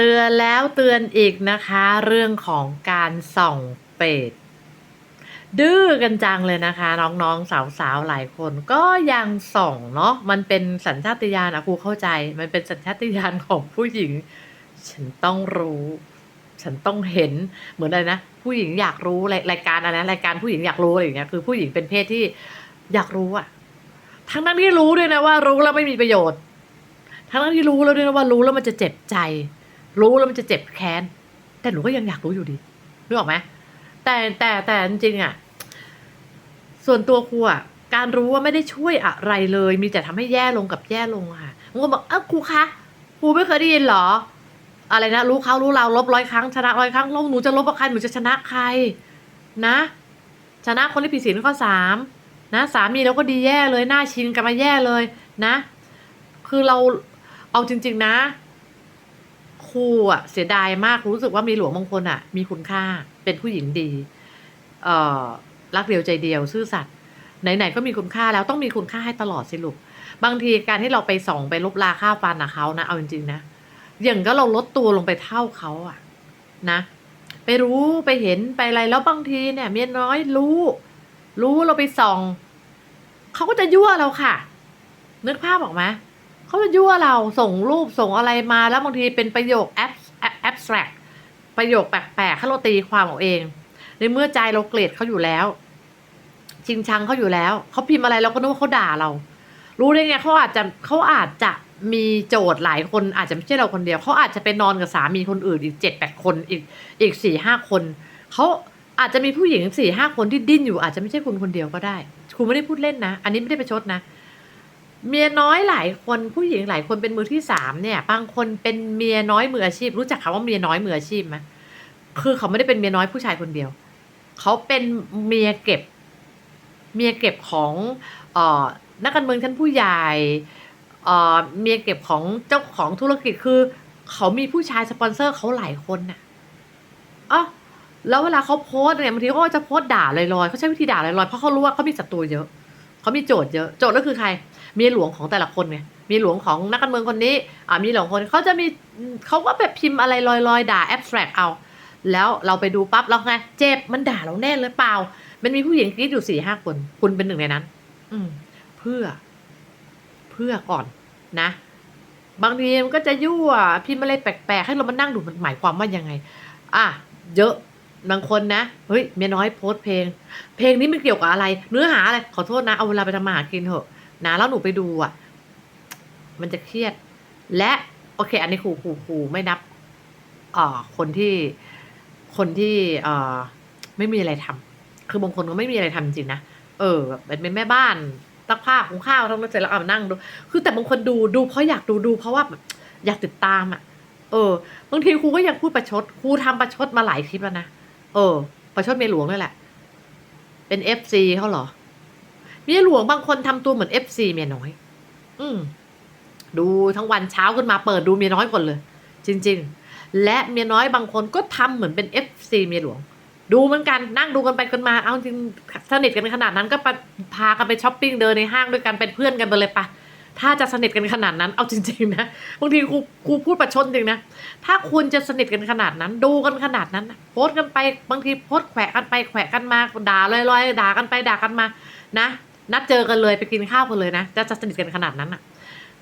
เตือนแล้วเตือนอีกนะคะ เรื่องของการส่องเป็ด ดื้อกันจังเลยนะคะ น้องๆสาวๆหลายคนก็ยังส่องเนาะมันเป็นสัญชาตญาณอะครูเข้าใจ มันเป็นสัญชาตญาณของผู้หญิง ฉันต้องรู้ ฉันต้องเห็นเหมือนอะไรนะผู้หญิงอยากรู้รายรายการอะไรนะรายการผู้หญิงอยากรู้อะไรอย่างเงี้ยคือผู้หญิงเป็นเพศที่อยากรู้อะทั้งนั้นที่รู้ด้วยนะว่ารู้แล้วไม่มีประโยชน์ทั้งนั้นที่รู้แล้วด้วยนะว่ารู้แล้วมันจะเจ็บใจ รู้แล้วมันจะเจ็บแค้น แต่หนูก็ยังอยากรู้อยู่ดีนึกออกไหมแต่แต่แต่จริงๆอะส่วนตัวครูอะการรู้ว่าไม่ได้ช่วยอะไรเลย มีแต่ทำให้แย่ลงกับแย่ลงอะค่ะมันก็บอกเอ้าครูคะครูไม่เคยได้ยินเหรอ อะไรนะ รู้เขารู้เราลบร้อยครั้งชนะร้อยครั้งแล้วหนูจะลบกับใครหนูจะชนะใคร นะ ชนะคนที่ผิดศีลข้อสามนะสามีเราก็ดีแย่เลยหน้าชินกันมาแย่เลยนะ คือเราเอาจริง ๆ นะ ครูอะเสียดายมากรู้สึกว่ามีหลวงบางคนอะมีคุณค่าเป็นผู้หญิงดี เอ่อรักเดียวใจเดียวซื่อสัตย์ไหนๆก็มีคุณค่าแล้วต้องมีคุณค่าให้ตลอดสิลูกบางทีการที่เราไปส่องไปลบลาค่าฟันนะเขานะเอาจริงๆนะอย่างก็เราลดตัวลงไปเท่าเขาอะ นะ ไปรู้ไปเห็นไปอะไรแล้วบางทีเนี่ย เมียน้อยรู้ รู้เราไปส่องเขาก็จะยั่วเราค่ะ นึกภาพออกไหม เขาจะยั่วเราส่งรูปส่งอะไรมาแล้วบางทีเป็นประโยคแอปแอปสแตรกประโยคแปลกๆให้เราตีความเอาเอง ในเมื่อใจเราเกลียดเขาอยู่แล้ว ชิงชังเขาอยู่แล้ว เขาพิมพ์อะไรเราก็นึกว่าเขาด่าเรา รู้ได้ไงเขาอาจจะเขาอาจจะมีโจทย์หลายคนอาจจะไม่ใช่เราคนเดียวเขาอาจจะไปนอนกับสามีคนอื่นอีกเจ็ดแปดคนอีกอีกสี่ห้าคนเขาอาจจะมีผู้หญิงสี่ห้าคนที่ดิ้นอยู่อาจจะไม่ใช่คุณคนเดียวก็ได้ครูไม่ได้พูดเล่นนะ อันนี้ไม่ได้ประชดนะ เมียน้อยหลายคนผู้หญิงหลายคนเป็นมือที่สามเนี่ย บางคนเป็นเมียน้อยมืออาชีพ รู้จักคำว่าเมียน้อยมืออาชีพไหมคือเขาไม่ได้เป็นเมียน้อยผู้ชายคนเดียว เขาเป็นเมียเก็บ เมียเก็บของออนักการเมืองชั้นผู้ใหญ่เมียเก็บของเจ้าของธุรกิจคือ เขามีผู้ชายสปอนเซอร์เขาหลายคนน่ะอ๋อแล้วเวลาเขาโพสเนี่ยบางทีเขาก็จะโพสด่าลอยๆเขาใช้วิธีด่าลอยๆเพราะเขารู้ว่าเขามีศัตรูเยอะเขามีโจทย์เยอะ โจทย์ก็คือใคร เมียหลวงของแต่ละคนไงมีหลวงของนักการเมืองคนนี้อ่ามีหลวงคนเขาจะมีเขาก็แบบพิมพ์อะไรลอยๆ ด่าแอบสแตรกเอา แล้วเราไปดูปั๊บแล้วไงเจ็บมันด่าเราแน่เลยเปล่า มันมีผู้หญิงกรีดอยู่สี่ห้าคน คุณเป็นหนึ่งในนั้น อืม เพื่อ เพื่อก่อนนะ บางทีมันก็จะยั่วพิมพ์อะไรแปลกๆให้เรามานั่งดูมันหมายความว่ายังไง อะเยอะบางคนนะเฮ้ยเมียน้อยโพสเพลง เพลงนี้มันเกี่ยวกับอะไร เนื้อหาอะไรขอโทษนะเอาเวลาไปทำมาหากินเถอะ นะแล้วหนูไปดูอะ มันจะเครียด และโอเค อันนี้ครูครูครูไม่นับอ่าคนที่คนที่เอ่อไม่มีอะไรทำคือบางคนก็ไม่มีอะไรทำจริงนะเออแบบเป็นแม่บ้านตักผ้าหุงข้าวทำเสร็จแล้วเอามานั่งดู คือแต่บางคนดูดูเพราะอยากดูดู เพราะว่าอยากติดตามอะ เออบางทีครูก็ยังพูดประชดครูทำประชดมาหลายคลิปแล้วนะเออ ประชดเมียหลวงนี่แหละ เป็นเอฟซีเขาเหรอ เมียหลวงบางคนทำตัวเหมือนเอฟซีเมียน้อย อืมดูทั้งวันเช้าขึ้นมาเปิดดูเมียน้อยก่อนเลย จริง ๆ และเมียน้อยบางคนก็ทำเหมือนเป็นเอฟซีเมียหลวง ดูเหมือนกันนั่งดูกันไปกันมา เอาจริงสนิทกันขนาดนั้นก็พากันไปช้อปปิ้งเดินในห้างด้วยกันเป็นเพื่อนกันไปเลยปะถ้าจะสนิทกันขนาดนั้น เอาจริงๆนะบางทีครูครูพูดประชดจริงนะถ้าคุณจะสนิทกันขนาดนั้น ดูกันขนาดนั้นโพสกันไปบางทีโพสแขวะกันไปแขวะกันมาด่าลอยๆด่ากันไปด่ากันมานะ นัดเจอกันเลยไปกินข้าวกันเลยนะจะจะสนิทกันขนาดนั้นอะ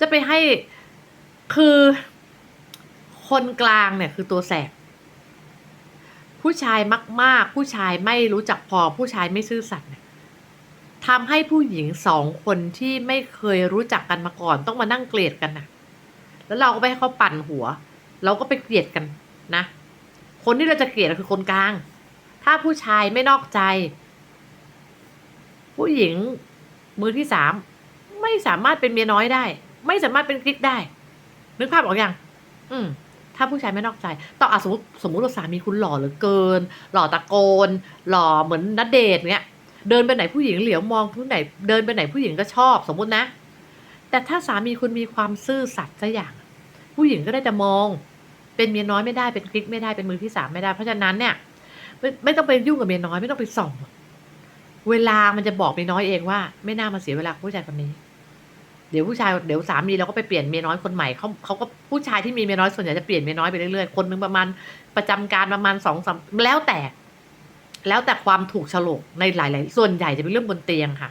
จะไปให้คือคนกลางเนี่ยคือตัวแสบผู้ชายมาก ๆ ผู้ชายไม่รู้จักพอ ผู้ชายไม่ซื่อสัตย์เนี่ยทำให้ผู้หญิงสองคนที่ไม่เคยรู้จักกันมาก่อน ต้องมานั่งเกลียดกันนะแล้วเราก็ไปให้เขาปั่นหัว เราก็ไปเกลียดกันนะ คนที่เราจะเกลียดคือคนกลาง ถ้าผู้ชายไม่นอกใจ ผู้หญิง มือที่สามไม่สามารถเป็นเมียน้อยได้ ไม่สามารถเป็นกิ๊กได้ นึกภาพออกอยังอืม ถ้าผู้ชายไม่นอกใจต่ออสมมติสมมติว่าสามีคุณหล่อเหลือเกิน หล่อตะโกน หล่อเหมือนนัดเดทเนี้ย เดินไปไหนผู้หญิงเหลียวมองผู้ไหน เดินไปไหนผู้หญิงก็ชอบ สมมตินะ แต่ถ้าสามีคุณมีความซื่อสัตย์สักอย่าง ผู้หญิงก็ได้จะมอง เป็นเมียน้อยไม่ได้เป็นกิ๊กไม่ได้เป็นมือที่สามไม่ได้ เพราะฉะนั้นเนี่ยไม่ไม่ต้องไปยุ่งกับเมียน้อยไม่ต้องไปส่อง เวลามันจะบอกเมียน้อยเองว่า ไม่น่ามาเสียเวลาผู้ชายคนนี้ เดี๋ยวผู้ชายเดี๋ยวสามีเราก็ไปเปลี่ยนเมียน้อยคนใหม่เขาเขาก็ผู้ชายที่มีเมียน้อยส่วนใหญ่จะเปลี่ยนเมียน้อยไปเรื่อยๆคนหนึงประมาณประจำการประมาณสองสามแล้วแต่ แล้วแต่ความถูกฉลกในหลาย ๆ ส่วนใหญ่จะเป็นเรื่องบนเตียงค่ะ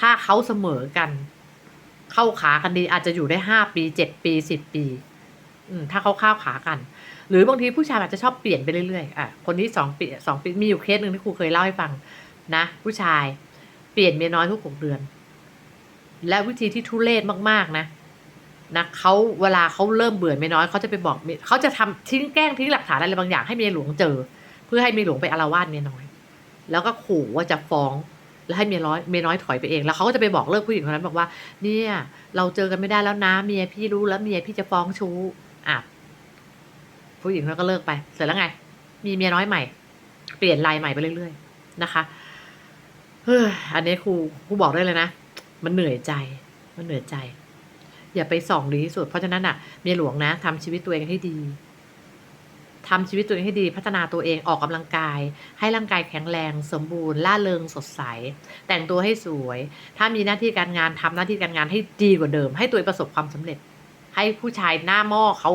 ถ้าเขาเสมอกัน เข้าขากันดีอาจจะอยู่ได้ห้าปีเจ็ดปีสิบปีถ้าเขาเข้าขากัน หรือบางทีผู้ชายอาจจะชอบเปลี่ยนไปเรื่อยๆอะคนที่สองปีสองปีมีอยู่เคสหนึ่งที่ครูเคยเล่าให้ฟัง นะ ผู้ชายเปลี่ยนเมียน้อยทุกหกเดือน และวิธีที่ทุเรศมากๆนะนะเขาเวลาเขาเริ่มเบื่อเมียน้อยเขาจะไปบอกเขาจะทำทิ้งแกล้งทิ้งหลักฐานอะไรบางอย่างให้เมียหลวงเจอ เพื่อให้เมียหลวงไปอาละวาดเมียน้อย แล้วก็ขู่ว่าจะฟ้องแล้วให้เมียน้อยเมียน้อยถอยไปเองแล้วเขาก็จะไปบอกเลิกผู้หญิงคนนั้นบอกว่า เนี่ยเราเจอกันไม่ได้แล้วนะเมียพี่รู้แล้วเมียพี่จะฟ้องชู้อะผู้หญิงคนนั้นก็เลิกไป เสร็จแล้วไง มีเมียน้อยใหม่ เปลี่ยนลายใหม่ไปเรื่อย ๆ นะคะ เฮ้ยอันนี้ครูครูบอกได้เลยนะ มันเหนื่อยใจ มันเหนื่อยใจ อย่าไปส่องดีที่สุด เพราะฉะนั้นอะ เมียหลวงนะทำชีวิตตัวเองให้ดีทำชีวิตตัวเองให้ดี พัฒนาตัวเอง ออกกำลังกาย ให้ร่างกายแข็งแรง สมบูรณ์ ล่าเริง สดใส แต่งตัวให้สวย ถ้ามีหน้าที่การงานทำหน้าที่การงานให้ดีกว่าเดิม ให้ตัวเองประสบความสำเร็จ ให้ผู้ชายหน้าหม้อเขา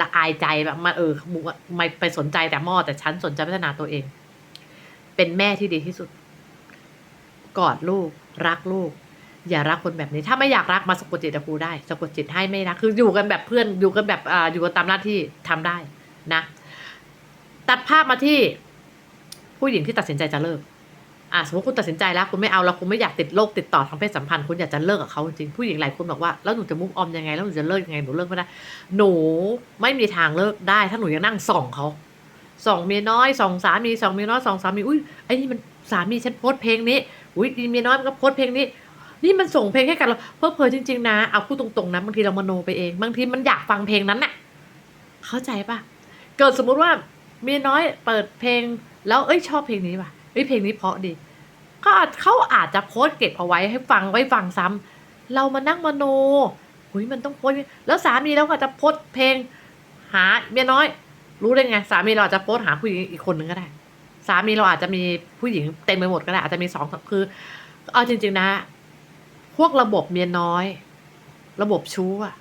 ละอายใจแบบมาเออไม่ไปสนใจแต่หม้อแต่ฉันสนใจพัฒนาตัวเอง เป็นแม่ที่ดีที่สุด กอดลูก รักลูก อย่ารักคนแบบนี้ ถ้าไม่อยากรักมาสะกดจิตครูได้สะกดจิตให้ไม่รักคืออยู่กันแบบเพื่อนอยู่กันแบบอ่าอยู่กันตามหน้าที่ทำได้นะ ตัดภาพมาที่ผู้หญิงที่ตัดสินใจจะเลิกอะสมมติคุณตัดสินใจแล้วคุณไม่เอาแล้วคุณไม่อยากติดโรคติดต่อทางเพศสัมพันธ์คุณอยากจะเลิกกับเขาจริงผู้หญิงหลายคนบอกว่าแล้วหนูจะมุกออมยังไงแล้วหนูจะเลิกยังไงหนูเลิกไม่ได้หนูไม่มีทางเลิกได้ ถ้าหนูยังนั่งส่องเขาส่องเมียน้อยส่องสามีส่องเมียน้อยส่องสามีอุ้ยไอ้นี่มันสามีฉันโพสเพลงนี้ อุ้ยเมียน้อยมันก็โพสเพลงนี้ นี่มันส่งเพลงให้กันเราเพอเพอจริง ๆ นะ เอาพูดตรงๆนะบางทีเรามโนไปเองบางทีมันอยากฟังเพลงนั้นน่ะ เข้าใจปะเกิดสมมุติว่าเมียน้อยเปิดเพลง แล้วเอ้ยชอบเพลงนี้ว่ะเอ้ยเพลงนี้เพราะดีก็เขาอาจจะโพสเก็บเอาไว้ให้ฟังไว้ฟังซ้ำเรามานั่งมโนหุยมันต้องโพสแล้วสามีเราก็จะโพสเพลง หาเมียน้อย รู้ได้ไง สามีเราจะโพสหาผู้หญิงอีกคนหนึ่งก็ได้ สามีเราอาจจะมีผู้หญิงเต็มไปหมดก็ได้อาจจะมีสองคือ เอาจริง ๆ นะ พวกระบบเมียน้อย ระบบชู้อะ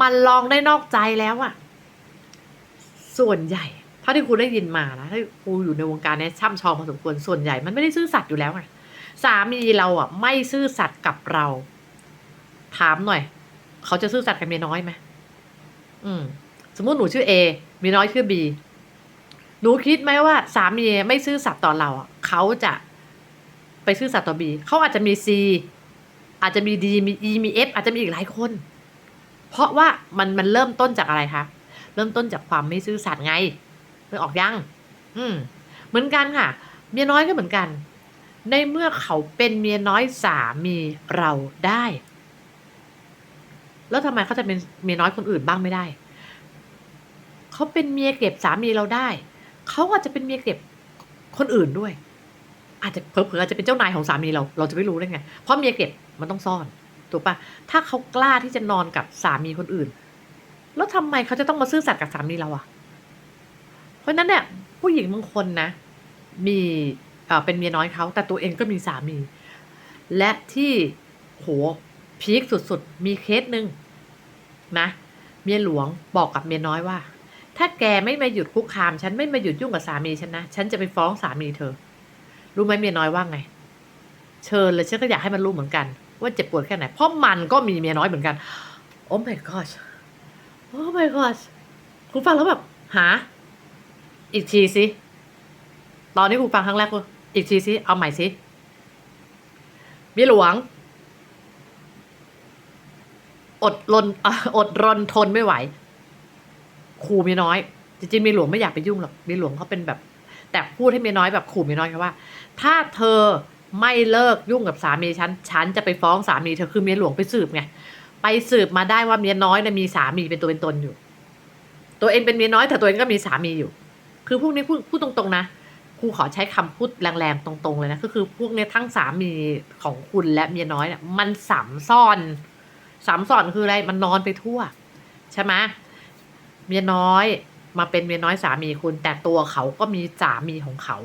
มันลองได้นอกใจแล้วอะส่วนใหญ่เท่าที่ครูได้ยินมานะถ้าครูอยู่ในวงการเนี้ยช่ำชองพอสมควรส่วนใหญ่มันไม่ได้ซื่อสัตย์อยู่แล้วไงสามีเราอะไม่ซื่อสัตย์กับเรา ถามหน่อย เขาจะซื่อสัตย์กับเมียน้อยไหมอืม สมมติหนูชื่อเอเมียน้อยชื่อบี หนูคิดไหมว่าสามีไม่ซื่อสัตย์ต่อเราเขาจะไปซื่อสัตย์ต่อบีเขาอาจจะมีซีอาจจะมีดีมีอีมีเอฟอาจจะมีอีกหลายคน เพราะว่ามันมันเริ่มต้นจากอะไรคะเริ่มต้นจากความไม่ซื่อสัตย์ไงนึกออกยัง อืม เหมือนกันค่ะ เมียน้อยก็เหมือนกัน ในเมื่อเขาเป็นเมียน้อยสามีเราได้ แล้วทำไมเขาจะเป็นเมียน้อยคนอื่นบ้างไม่ได้ เขาเป็นเมียเก็บสามีเราได้ เขาอาจจะเป็นเมียเก็บคนอื่นด้วย อาจจะเผลอๆอาจจะเป็นเจ้านายของสามีเรา เราจะไม่รู้ได้ไง เพราะเมียเก็บมันต้องซ่อนถูกปะถ้าเขากล้าที่จะนอนกับสามีคนอื่น แล้วทำไมเขาจะต้องมาซื่อสัตย์กับสามีเราอะเพราะนั้นเนี่ยผู้หญิงบางคนนะ มีเอ่อเป็นเมียน้อยเขาแต่ตัวเองก็มีสามี และที่โหพีคสุดๆ มีเคสหนึ่งนะ เมียหลวงบอกกับเมียน้อยว่า ถ้าแกไม่มาหยุดคุกคาม ฉันไม่มาหยุดยุ่งกับสามีฉันนะ ฉันจะไปฟ้องสามีเธอ รู้ไหมเมียน้อยว่าไง เชิญเลยฉันก็อยากให้มันรู้เหมือนกัน ว่าเจ็บปวดแค่ไหน เพราะมันก็มีเมียน้อยเหมือนกัน โอ้ my god โอ้ my god คุณฟังแล้วแบบ หา อีกทีสิ ตอนนี้คุณฟังครั้งแรกคุณอีกทีสิ เอาใหม่สิเมียหลวง อดรนอะอดรนทนไม่ไหว ขู่เมียน้อย จริงๆเมียหลวงไม่อยากไปยุ่งหรอกเมียหลวงเขาเป็นแบบ แต่พูดให้เมียน้อยแบบขู่เมียน้อยค่ะว่า ถ้าเธอไม่เลิกยุ่งกับสามีฉันฉันจะไปฟ้องสามีเธอคือเมียหลวงไปสืบไงไปสืบมาได้ว่าเมียน้อยเนี่ยมีสามีเป็นตัวเป็นตนอยู่ ตัวเองเป็นเมียน้อยแต่ตัวเองก็มีสามีอยู่ คือพวกนี้พูดพูดตรงๆนะครูขอใช้คำพูดแรงๆตรง ๆ เลยนะก็คือพวกนี้ทั้งสามีของคุณและเมียน้อยเนี่ยมันสัมซ่อนสัมซ่อนคืออะไรมันนอนไปทั่ว ใช่ไหม เมียน้อย มาเป็นเมียน้อยสามีคุณ แต่ตัวเขาก็มีสามีของเขา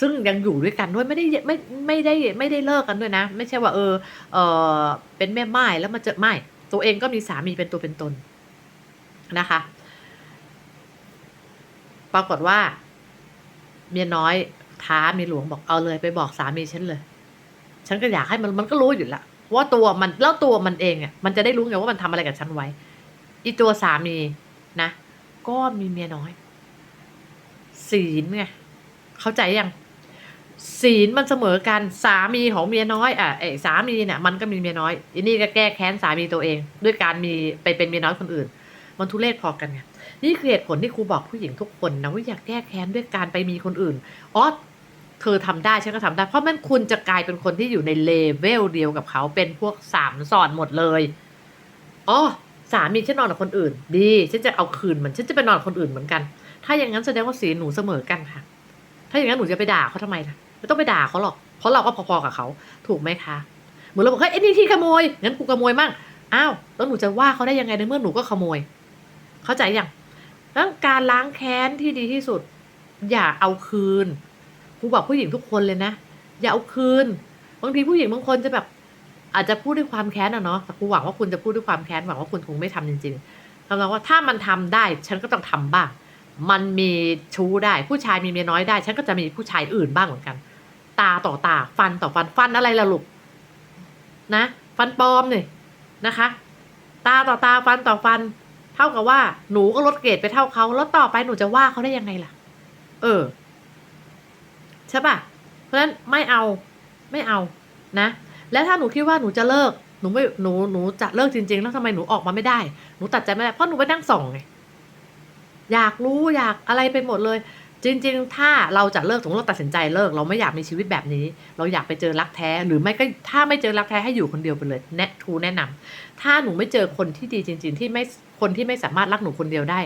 ซึ่งยังอยู่ด้วยกันด้วยไม่ได้ไม่ไม่ได้ไม่ได้เลิกกันด้วยนะ ไม่ใช่ว่า เออ เออเป็นแม่ไม้แล้วมาเจอไม่ตัวเองก็มีสามีเป็นตัวเป็นตนนะคะ ปรากฏว่า เมียน้อยท้าเมียหลวงบอกเอาเลยไปบอกสามีฉันเลย ฉันก็อยากให้มันมันก็รู้อยู่ละว่าตัวมันแล้วตัวมันเองอะมันจะได้รู้ไงว่ามันทำอะไรกับฉันไว้อีตัวสามี นะ ก็มีเมียน้อย ศีลไงเข้าใจยังศีลมันเสมอกันสามีของเมียน้อยอะไอ้สามีเนี่ยมันก็มีเมียน้อยอันนี้ก็แก้แค้นสามีตัวเอง ด้วยการมีไปเป็นเมียน้อยคนอื่น มันทุเรศพอกันไงนี่คือเหตุผลที่ครูบอกผู้หญิงทุกคนนะว่าอยากแก้แค้นด้วยการไปมีคนอื่นอ๋อเธอทำได้ฉันก็ทำได้ เพราะมันคุณจะกลายเป็นคนที่อยู่ในเลเวลเดียวกับเขาเป็นพวกสามสอนหมดเลยอ๋อ สามีฉันนอนกับคนอื่น ดีฉันจะเอาคืนมันฉันจะไปนอนกับคนอื่นเหมือนกัน ถ้าอย่างนั้นแสดงว่าศีหนูเสมอกันค่ะ ถ้าอย่างนั้นหนูจะไปด่าเขาทำไมล่ะไม่ต้องไปด่าเขาหรอก เพราะเราก็พอๆกับเขาถูกไหมคะเหมือนเราบอกเฮ้ยไอ้นี่ที่ขโมยงั้นกูขโมยมั่งอ้าวแล้วหนูจะว่าเขาได้ยังไงในเมื่อหนูก็ขโมย เข้าใจยังแล้วการล้างแค้นที่ดีที่สุด อย่าเอาคืนครูบอกผู้หญิงทุกคนเลยนะ อย่าเอาคืน บางทีผู้หญิงบางคนจะแบบ อาจจะพูดด้วยความแค้นอะเนาะแต่ครูหวังว่าคุณจะพูดด้วยความแค้นหวังว่าคุณคงไม่ทำจริงๆทำนองว่าถ้ามันทำได้ ฉันก็ต้องทำบ้าง มันมีชู้ได้ ผู้ชายมีเมียน้อยได้ ฉันก็จะมีผู้ชายอื่นบ้างเหมือนกัน ตาต่อตา ฟันต่อฟัน ฟันอะไรล่ะลูกนะ ฟันปลอมนี่นะคะ ตาต่อตา ฟันต่อฟัน เท่ากับว่า หนูก็ลดเกรดไปเท่าเขา แล้วต่อไปหนูจะว่าเขาได้ยังไงล่ะ เออ ใช่ปะเพราะฉะนั้นไม่เอา ไม่เอา นะ และถ้าหนูคิดว่าหนูจะเลิกหนูไม่หนูหนูจะเลิกจริง ๆ แล้วทำไมหนูออกมาไม่ได้ หนูตัดใจไม่ได้เพราะหนูไปนั่งส่องไงอยากรู้อยากอะไรไปหมดเลย จริง ๆ ถ้าเราจะเลิกสมมติเราตัดสินใจเลิก เราไม่อยากมีชีวิตแบบนี้ เราอยากไปเจอรักแท้หรือไม่ก็ถ้าไม่เจอรักแท้ให้อยู่คนเดียวไปเลยแนะทูแนะนำถ้าหนูไม่เจอคนที่ดีจริง ๆ ที่ไม่คนที่ไม่สามารถรักหนูคนเดียวได้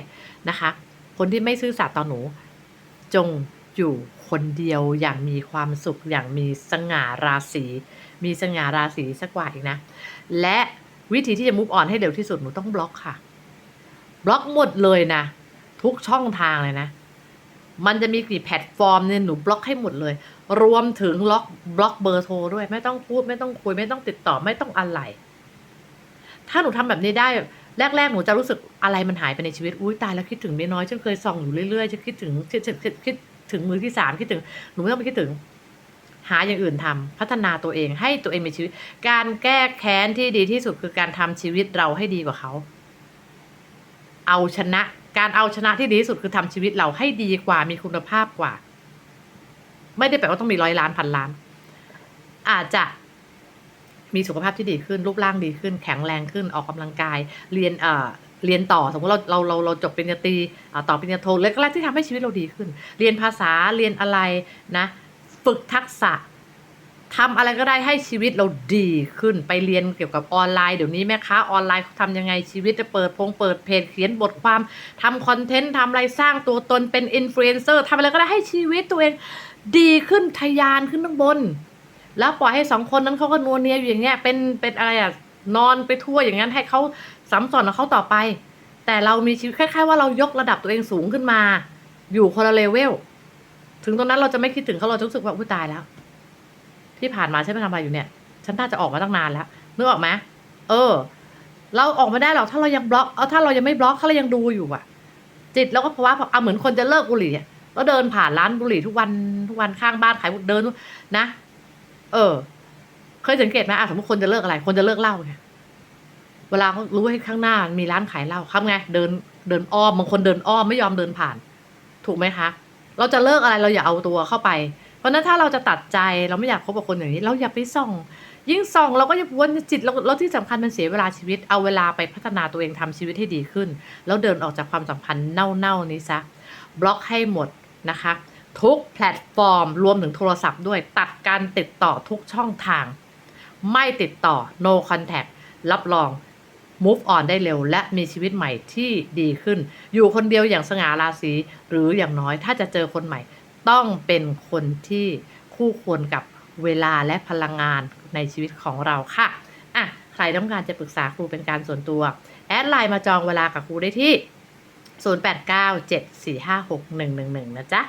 นะคะ คนที่ไม่ซื่อสัตย์ต่อหนู จง อยู่คนเดียวอย่างมีความสุขอย่างมีสง่าราศีมีสง่าราศีสักกว่าอีกนะ และวิธีที่จะมุกออนให้เร็วที่สุดหนูต้องบล็อกค่ะ บล็อกหมดเลยนะ ทุกช่องทางเลยนะ มันจะมีกี่แพลตฟอร์มเนี่ยหนูบล็อกให้หมดเลย รวมถึงล็อกบล็อกเบอร์โทรด้วย ไม่ต้องพูดไม่ต้องคุย ไม่ต้องติดต่อไม่ต้องอะไร ถ้าหนูทำแบบนี้ได้แรกๆ หนูจะรู้สึกอะไรมันหายไปในชีวิต อุ้ยตายแล้วคิดถึงเมียน้อย ฉันเคยส่องอยู่เรื่อยๆฉันคิดถึงคิดคิดคิดคิด ถึงมือที่สามคิดถึงหนูไม่ต้องไปคิดถึง หาอย่างอื่นทำพัฒนาตัวเองให้ตัวเองมีชีวิต การแก้แค้นที่ดีที่สุดคือการทำชีวิตเราให้ดีกว่าเขาเอาชนะ การเอาชนะที่ดีที่สุดคือทำชีวิตเราให้ดีกว่ามีคุณภาพกว่า ไม่ได้แปลว่าต้องมีร้อยล้านพันล้าน อาจจะมีสุขภาพที่ดีขึ้น รูปร่างดีขึ้น แข็งแรงขึ้นออกกำลังกาย เรียนเอ่อ เรียนต่อสมมติเราเราเราเราจบปริญญาตรีอ่าต่อปริญญาโทเล็กแรกที่ทำให้ชีวิตเราดีขึ้น เรียนภาษาเรียนอะไรนะ ฝึกทักษะทำอะไรก็ได้ให้ชีวิตเราดีขึ้นไปเรียนเกี่ยวกับออนไลน์เดี๋ยวนี้แม่ค้าออนไลน์เขาทำยังไงชีวิตจะเปิดพงเปิดเพจเขียนบทความทำคอนเทนต์ทำอะไรสร้างตัวตนเป็นอินฟลูเอนเซอร์ทำอะไรก็ได้ให้ชีวิตตัวเองดีขึ้นทะยานขึ้นข้างบน แล้วปล่อยให้สองคนนั้นเขาก็นัวเนียอยู่อย่างเงี้ยเป็นเป็นอะไรอะ นอนไปทั่วอย่างนั้นให้เขาสัมสอนกับเขาต่อไป แต่เรามีชีวิตคล้ายๆว่าเรายกระดับตัวเองสูงขึ้นมา อยู่คนละเลเวลถึงตรงนั้นเราจะไม่คิดถึงเขาเราจะรู้สึกว่าอุ้ยตายแล้ว ที่ผ่านมาฉันไปทำอะไรอยู่เนี่ย ฉันน่าจะออกมาตั้งนานแล้วนึกออกไหมเออ เราออกมาได้หรอกถ้าเรายังบล็อกเอาถ้าเรายังไม่บล็อกถ้าเรายังดูอยู่อะจิตเราก็ภาวะเอาเหมือนคนจะเลิกบุหรี่แล้วเดินผ่านร้านบุหรี่ทุกวันทุกวันข้างบ้านขายเดินนะ เออ เคยสังเกตไหมอะสมมติคนจะเลิกอะไร คนจะเลิกเหล้าไงเวลาเขารู้ให้ข้างหน้ามีร้านขายเหล้าครับไงเดินเดินอ้อมบางคนเดินอ้อมไม่ยอมเดินผ่าน ถูกไหมคะ เราจะเลิกอะไรเราอย่าเอาตัวเข้าไป เพราะนั้นถ้าเราจะตัดใจเราไม่อยากคบกับคนอย่างนี้ เราอย่าไปส่อง ยิ่งส่องเราก็จะวนจิตเราที่สำคัญมันเสียเวลาชีวิต เอาเวลาไปพัฒนาตัวเองทำชีวิตให้ดีขึ้น แล้วเดินออกจากความสัมพันธ์เน่าๆนี้ซะบล็อกให้หมดนะคะ ทุกแพลตฟอร์ม รวมถึงโทรศัพท์ด้วยตัดการติดต่อทุกช่องทาง ไม่ติดต่อ no contact รับรอง move on ได้เร็ว และมีชีวิตใหม่ที่ดีขึ้น อยู่คนเดียวอย่างสง่าราศีหรืออย่างน้อยถ้าจะเจอคนใหม่ ต้องเป็นคนที่คู่ควรกับเวลาและพลังงานในชีวิตของเราค่ะอะใครต้องการจะปรึกษาครูเป็นการส่วนตัว แอดไลน์มาจองเวลากับครูได้ที่ 0897456111 นะจ๊ะ